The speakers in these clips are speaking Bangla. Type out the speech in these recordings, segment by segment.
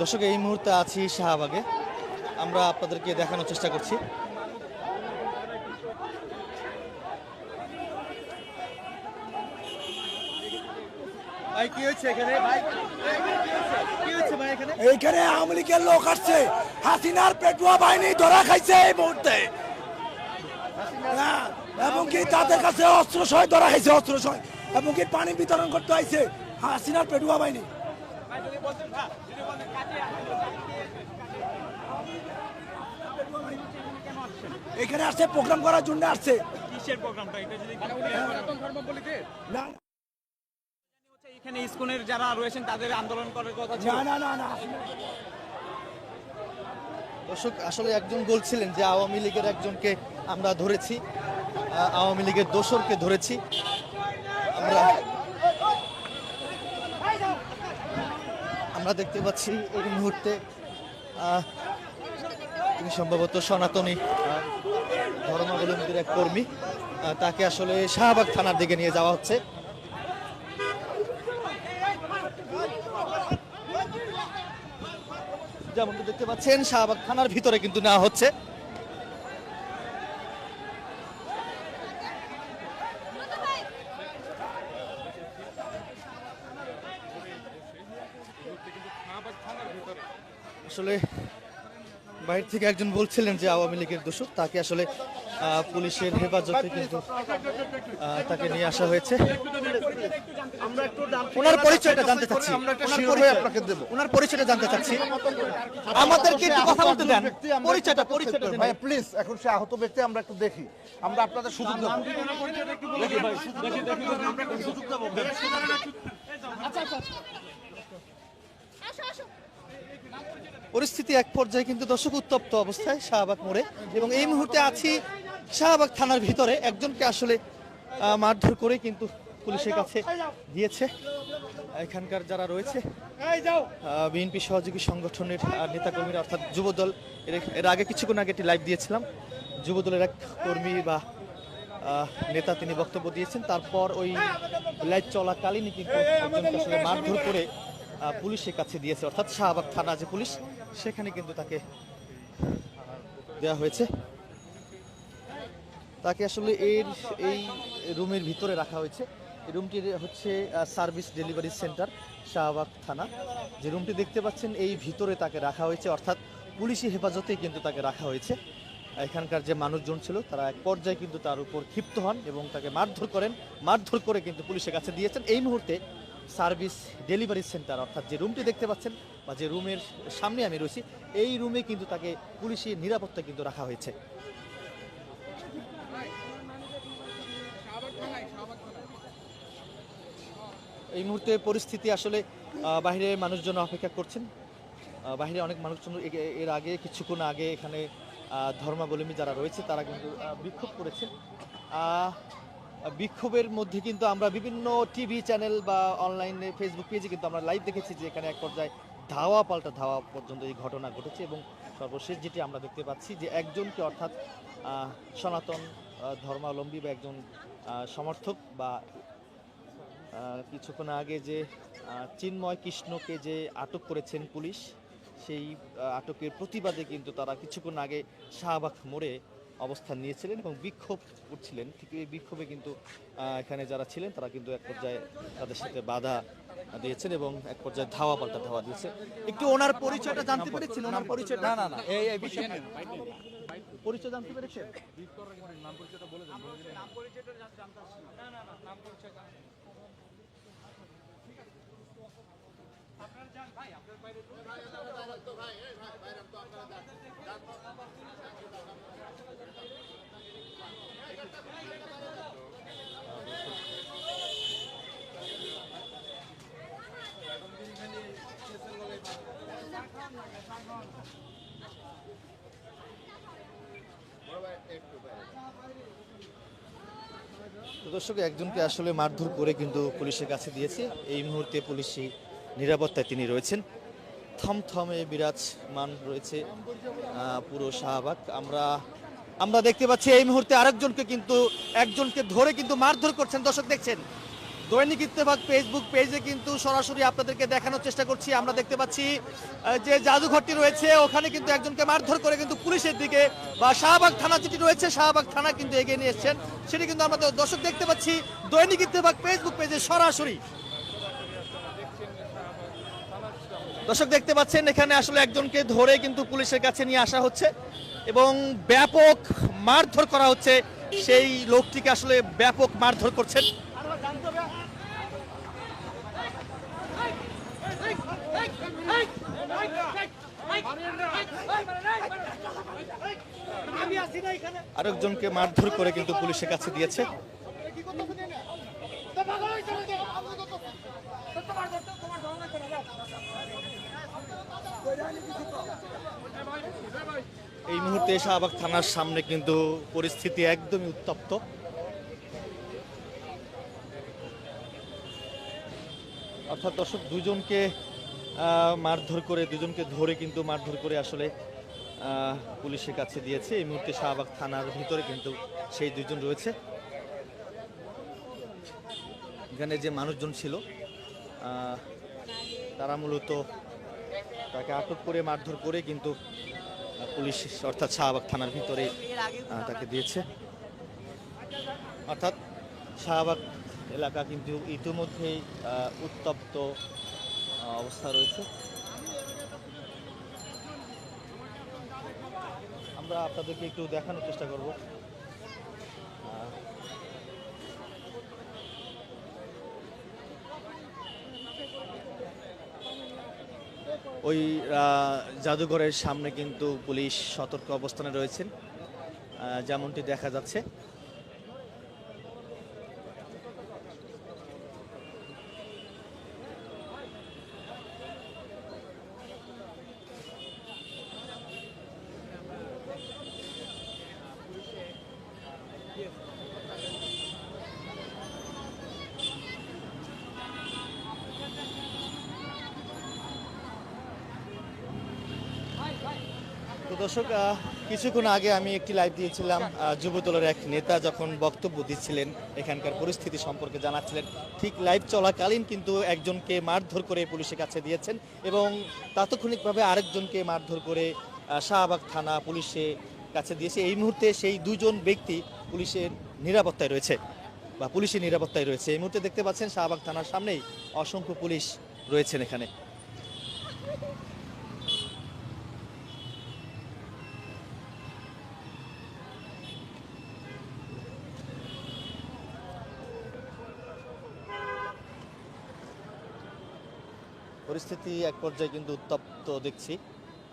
দর্শক এই মুহূর্তে আছি শাহবাগে। আমরা আপনাদেরকে দেখানোর চেষ্টা করছি। ভাই কি হচ্ছে এখানে? ভাই কি হচ্ছে ভাই এখানে? এইখানে আওয়ামী লীগের লোক আসছে। হাসিনার পেটুয়া বাহিনী ধরা খাইছে এই মুহূর্তে। হ্যাঁ, এবং কি তাদের কাছে অস্ত্র সহ ধরা খাইছে অস্ত্র সহ এবং কি পানি বিতরণ করতে আইছে হাসিনার পেটুয়া বাহিনী। এখানে আসছে প্রোগ্রাম করার জন্য আসছে। কিসের প্রোগ্রামটা এটা যদি না। হচ্ছে এখানে ইসকনের যারা রয়েছেন তাদের আন্দোলন করার কথা ছিল। না না না না দর্শক আসলে একজন বলছিলেন যে আওয়ামী লীগের একজনকে আমরা ধরেছি আওয়ামী লীগের দোসরকে ধরেছি। আমরা আমরা দেখতে পাচ্ছি এই মুহূর্তে তিনি সম্ভবত সনাতনী ধর্মাবলম্বীর এক কর্মী। তাকে আসলে শাহবাগ থানার দিকে নিয়ে যাওয়া হচ্ছে। যেমনটা দেখতে পাচ্ছেন, শাহবাগ থানার ভিতরে কিন্তু নেওয়া হচ্ছে। আসলে বাইরে থেকে একজন বলছিলেন যে আওয়ামী লীগের দোষক তাকে আসলে পুলিশের হেফাজতে কিন্তু তাকে নিয়ে আসা হয়েছে ওনার পরিচয়টা জানতে চাচ্ছি আপনাকে দেব ওনার পরিচয়টা জানতে চাচ্ছি আমাদেরকে একটু কথা বলতে দেন পরিচয়টা পরিচয়টা। ভাই প্লিজ এখন সে আহত ব্যক্তি আমরা একটু দেখি আমরা আপনাদের সুযোগ দেবো পরিস্থিতি এক পর্যায়ে কিন্তু দর্শক উত্তপ্ত অবস্থায় শাহবাগ মোড়ে এবং এই মুহূর্তে আছি শাহবাগ থানার ভিতরে। একজনকে আসলে মারধর করে কিন্তু পুলিশের কাছে দিয়েছে। এখানকার যারা রয়েছে বিএনপি সহযোগী সংগঠনের নেতাকর্মীরা অর্থাৎ যুবদল, এর আগে কিছুক্ষণ আগে একটি লাইভ দিয়েছিলাম। যুবদলের এক কর্মী বা নেতা তিনি বক্তব্য দিয়েছেন। তারপর ওই লাইভ চলাকালীনই কিন্তু মারধর করে পুলিশের কাছে দিয়েছে, অর্থাৎ শাহবাগ থানা যে পুলিশ, সেখানে কিন্তু তাকে দেওয়া হয়েছে। তাকে আসলে এর, এই রুমের ভিতরে রাখা হয়েছে। রুমটি হচ্ছে সার্ভিস ডেলিভারি সেন্টার, শাহবাগ থানা। যে রুমটি দেখতে পাচ্ছেন, এই ভিতরে তাকে রাখা হয়েছে, অর্থাৎ পুলিশি হেফাজতেই কিন্তু তাকে রাখা হয়েছে। এখানকার যে মানুষজন ছিল, তারা এক পর্যায়ে কিন্তু তার উপর ক্ষিপ্ত হন এবং তাকে মারধর করেন। মারধর করে কিন্তু পুলিশের কাছে দিয়েছেন। এই মুহূর্তে সার্ভিস ডেলিভারি সেন্টার, অর্থাৎ যে রুমটি দেখতে পাচ্ছেন বা যে রুমের সামনে আমি রয়েছি, এই রুমে কিন্তু তাকে পুলিশি নিরাপত্তা কিন্তু রাখা হয়েছে। এই মুহূর্তে পরিস্থিতি আসলে বাইরে মানুষজন অপেক্ষা করছেন। বাইরে অনেক মানুষজন এর আগে, কিছুক্ষণ আগে এখানে ধর্মাবলম্বী যারা রয়েছে, তারা কিন্তু বিক্ষোভ করেছেন। বিক্ষোভের মধ্যে কিন্তু আমরা বিভিন্ন টিভি চ্যানেল বা অনলাইনে ফেসবুক পেজে কিন্তু আমরা লাইভ দেখেছি যে এখানে এক পর্যায়ে ধাওয়া পাল্টা ধাওয়া পর্যন্ত এই ঘটনা ঘটেছে এবং সর্বশেষ যেটি আমরা দেখতে পাচ্ছি যে একজনকে অর্থাৎ সনাতন ধর্মাবলম্বী বা একজন সমর্থক বা কিছুক্ষণ আগে যে চিন্ময় কৃষ্ণকে যে আটক করেছেন পুলিশ, সেই আটকের প্রতিবাদে কিন্তু তারা কিছুক্ষণ আগে শাহবাগ মোড়ে অবস্থান নিয়েছিলেন এবং বিক্ষোভ করছিলেন। ঠিক এই বিক্ষোভে কিন্তু এখানে যারা ছিলেন তারা কিন্তু এক পর্যায়ে তাদের সাথে বাধা দিয়েছেন এবং এক পর্যায়ে ধাওয়া পাল্টা ধাওয়া দিয়েছে। একটু ওনার পরিচয়টা জানতে পেরেছেন? ওনার পরিচয় না না না। এই এই বিষয় পরিচয় জানতে পেরেছেন? তো দর্শক একজনকে আসলে মারধর করে কিন্তু পুলিশের কাছে দিয়েছে। এই মুহূর্তে পুলিশি নিরাপত্তায় তিনি রয়েছেন। থমথমে বিরাজমান রয়েছে পুরো শাহবাগ। আমরা আমরা দেখতে পাচ্ছি এই মুহূর্তে আরেকজনকে কিন্তু, একজনকে ধরে কিন্তু মারধর করছেন। দর্শক দেখছেন, দৈনিক ইত্তেফাক ফেসবুক পেজে কিন্তু সরাসরি আপনাদেরকে দেখানোর চেষ্টা করছি। আমরা দেখতে পাচ্ছি যে জাদুঘরটি রয়েছে, ওখানে কিন্তু একজনকে মারধর করে কিন্তু পুলিশের দিকে বা শাহবাগ থানা যেটি রয়েছে, শাহবাগ থানা কিন্তু এগিয়ে নিয়ে এসছেন। সেটি কিন্তু আমরা দর্শক দেখতে পাচ্ছি, দৈনিক ইত্তেফাক ফেসবুক পেজে সরাসরি দর্শক দেখতে পাচ্ছেন, এখানে আসলে একজনকে ধরে কিন্তু পুলিশের কাছে নিয়ে আসা হচ্ছে এবং ব্যাপক মারধর করা হচ্ছে। সেই লোকটিকে আসলে ব্যাপক মারধর করছেন। আরেকজনকে মারধর করে কিন্তু পুলিশের কাছে দিয়েছে। এই মুহূর্তে শাহবাগ থানার সামনে কিন্তু পরিস্থিতি একদমই উত্তপ্ত। অর্থাৎ দর্শক, দুজনকে মারধর করে, দুজনকে ধরে কিন্তু মারধর করে আসলে পুলিশের কাছে দিয়েছে। এই মুহূর্তে শাহবাগ থানার ভিতরে কিন্তু সেই দুজন রয়েছে। এখানে যে মানুষজন ছিল তারা মূলত তাকে আটক করে মারধর করে কিন্তু পুলিশ অর্থাৎ শাহবাগ থানার ভিতরে তাকে দিয়েছে। অর্থাৎ শাহবাগ এলাকা কিন্তু ইতিমধ্যেই উত্তপ্ত অবস্থা রয়েছে। আমরা আপনাদেরকে একটু দেখানোর চেষ্টা করব। ওই জাদুঘরের সামনে কিন্তু পুলিশ সতর্ক অবস্থানে রয়েছেন। যেমনটি দেখা যাচ্ছে। দর্শক কিছুক্ষণ আগে আমি একটি লাইভ দিয়েছিলাম যুবদলের এক নেতা যখন বক্তব্য দিচ্ছিলেন, এখানকার পরিস্থিতি সম্পর্কে জানাচ্ছিলেন। ঠিক লাইভ চলাকালীন কিন্তু একজনকে মারধর করে পুলিশের কাছে দিয়েছেন এবং তাৎক্ষণিকভাবে আরেকজনকে মারধর করে শাহবাগ থানা পুলিশের কাছে দিয়েছে। এই মুহূর্তে সেই দুজন ব্যক্তি পুলিশের নিরাপত্তায় রয়েছে বা পুলিশের নিরাপত্তায় রয়েছে। এই মুহূর্তে দেখতে পাচ্ছেন শাহবাগ থানার সামনেই অসংখ্য পুলিশ রয়েছেন এখানে। পরিস্থিতি এক পর্যায়ে কিন্তু উত্তপ্ত দেখছি।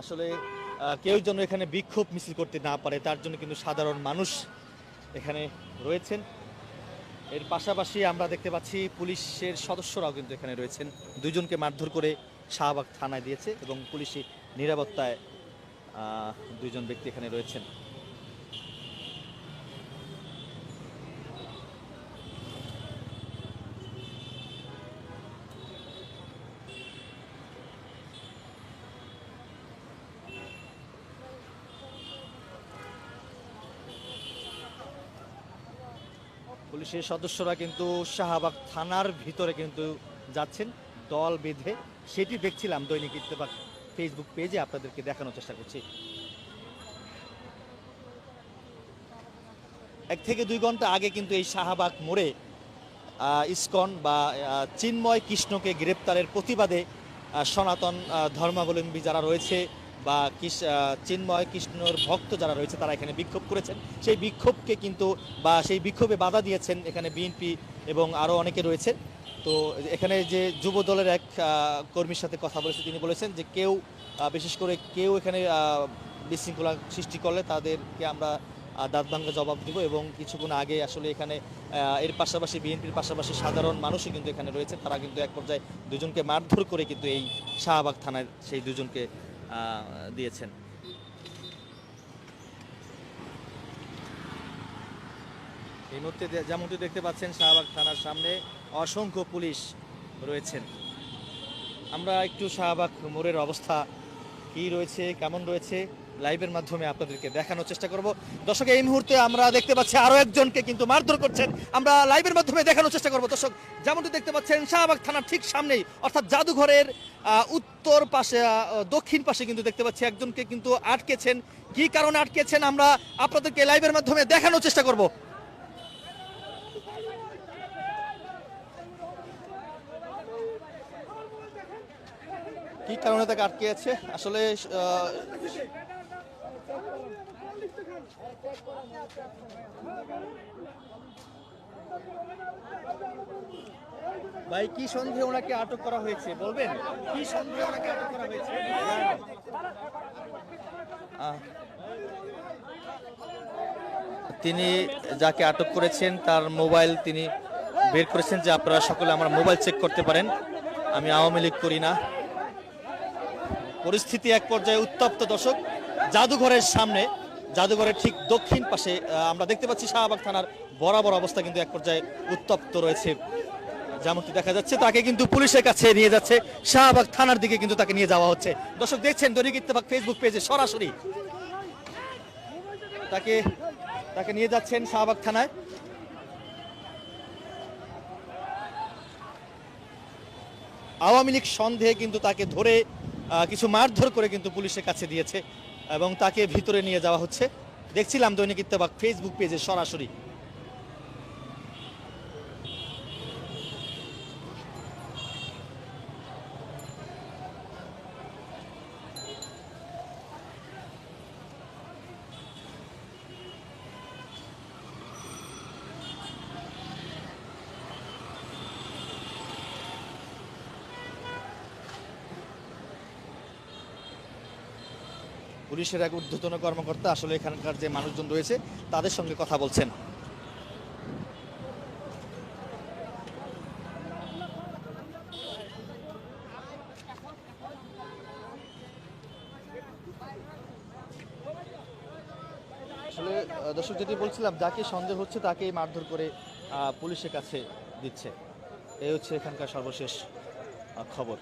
আসলে কেউ যেন এখানে বিক্ষোভ মিছিল করতে না পারে, তার জন্য কিন্তু সাধারণ মানুষ এখানে রয়েছেন। এর পাশাপাশি আমরা দেখতে পাচ্ছি পুলিশের সদস্যরাও কিন্তু এখানে রয়েছেন। দুজনকে মারধর করে শাহবাগ থানায় দিয়েছে এবং পুলিশি নিরাপত্তায় দুইজন ব্যক্তি এখানে রয়েছেন। পুলিশের সদস্যরা কিন্তু শাহবাগ থানার ভিতরে কিন্তু যাচ্ছেন, দল বেঁধে। সেটি দেখছিলাম দৈনিক ইত্তেফাক ফেসবুক পেজে আপনাদেরকে দেখানোর চেষ্টা করছি। এক থেকে দুই ঘণ্টা আগে কিন্তু এই শাহবাগ মোড়ে ইস্কন বা চিন্ময় কৃষ্ণকে গ্রেপ্তারের প্রতিবাদে সনাতন ধর্মাবলম্বী যারা রয়েছে বা চিন্ময় কৃষ্ণর ভক্ত যারা রয়েছে তারা এখানে বিক্ষোভ করেছেন। সেই বিক্ষোভকে কিন্তু বা সেই বিক্ষোভে বাধা দিয়েছেন এখানে বিএনপি এবং আরও অনেকে রয়েছে। তো এখানে যে যুব দলের এক কর্মীর সাথে কথা বলেছে তিনি বলেছেন যে কেউ বিশেষ করে কেউ এখানে বিশৃঙ্খলা সৃষ্টি করলে তাদেরকে আমরা আহ, দাঁতভাঙ্গা জবাব দিব এবং কিছুক্ষণ আগে আসলে এখানে এর পাশাপাশি বিএনপির পাশাপাশি সাধারণ মানুষই কিন্তু এখানে রয়েছে। তারা কিন্তু এক পর্যায়ে দুজনকে মারধর করে কিন্তু এই শাহবাগ থানায় সেই দুজনকে দিয়েছেন। এই মুহূর্তে যেমনটি দেখতে পাচ্ছেন, শাহবাগ থানার সামনে অসংখ্য পুলিশ রয়েছেন। আমরা একটু শাহবাগ মোড়ের অবস্থা কি রয়েছে, কেমন রয়েছে? লাইভের মাধ্যমে আপনাদেরকে দেখানোর চেষ্টা করব। দর্শক, এই মুহূর্তে আমরা দেখতে পাচ্ছি আরও একজনকে কিন্তু মারধর করছেন। আমরা লাইভের মাধ্যমে দেখানোর চেষ্টা করব। দর্শক, যেমনটি দেখতে পাচ্ছেন, শাহবাগ থানার ঠিক সামনেই, অর্থাৎ জাদুঘরের উত্তর পাশে দক্ষিণ পাশে কিন্তু দেখতে পাচ্ছি একজনকে কিন্তু আটকেছেন। কি কারণে আটকেছেন? আমরা আপনাদেরকে লাইভের মাধ্যমে দেখানোর চেষ্টা করব। কি কারণে তাকে আটকে আছে? আসলে ভাই, কি সন্দেহে ওনাকে আটক করা হয়েছে? বলবেন? কি সন্দেহে ওনাকে আটক করা হয়েছে? তিনি যাকে আটক করেছেন, তার মোবাইল তিনি বের করেছেন যে আপনারা সকলে আমার মোবাইল চেক করতে পারেন। আমি আওয়ামী লীগ করি না। পরিস্থিতি এক পর্যায়ে উত্তপ্ত দর্শক, জাদুঘরের সামনে জাদুঘরের ঠিক দক্ষিণ পাশে আমরা দেখতে পাচ্ছি শাহবাগ থানার বরাবর অবস্থা কিন্তু এক পর্যায়ে উত্তপ্ত রয়েছে। যেমনটি দেখা যাচ্ছে, তাকে কিন্তু পুলিশের কাছে নিয়ে যাচ্ছে। শাহবাগ থানার দিকে কিন্তু তাকে নিয়ে যাওয়া হচ্ছে। দর্শক দেখছেন, দৈনিক ইত্তেফাক ফেসবুক পেজে সরাসরি তাকে তাকে নিয়ে যাচ্ছেন শাহবাগ থানায়। আওয়ামী লীগ সন্দেহে কিন্তু তাকে ধরে কিছু মারধর করে কিন্তু পুলিশের কাছে দিয়েছে। এবং তাকে ভিতরে নিয়ে যাওয়া হচ্ছে। দেখছিলাম দৈনিক ইত্তেফাক ফেসবুক পেজে সরাসরি। পুলিশের এক ঊর্ধ্বতন কর্মকর্তা আসলে এখানকার যে মানুষজন রয়েছে, তাদের সঙ্গে কথা বলছেন। আসলে দর্শক, যেটি বলছিলাম, যাকে সন্দেহ হচ্ছে তাকে মারধর করে পুলিশের কাছে দিচ্ছে। এই হচ্ছে এখানকার সর্বশেষ খবর।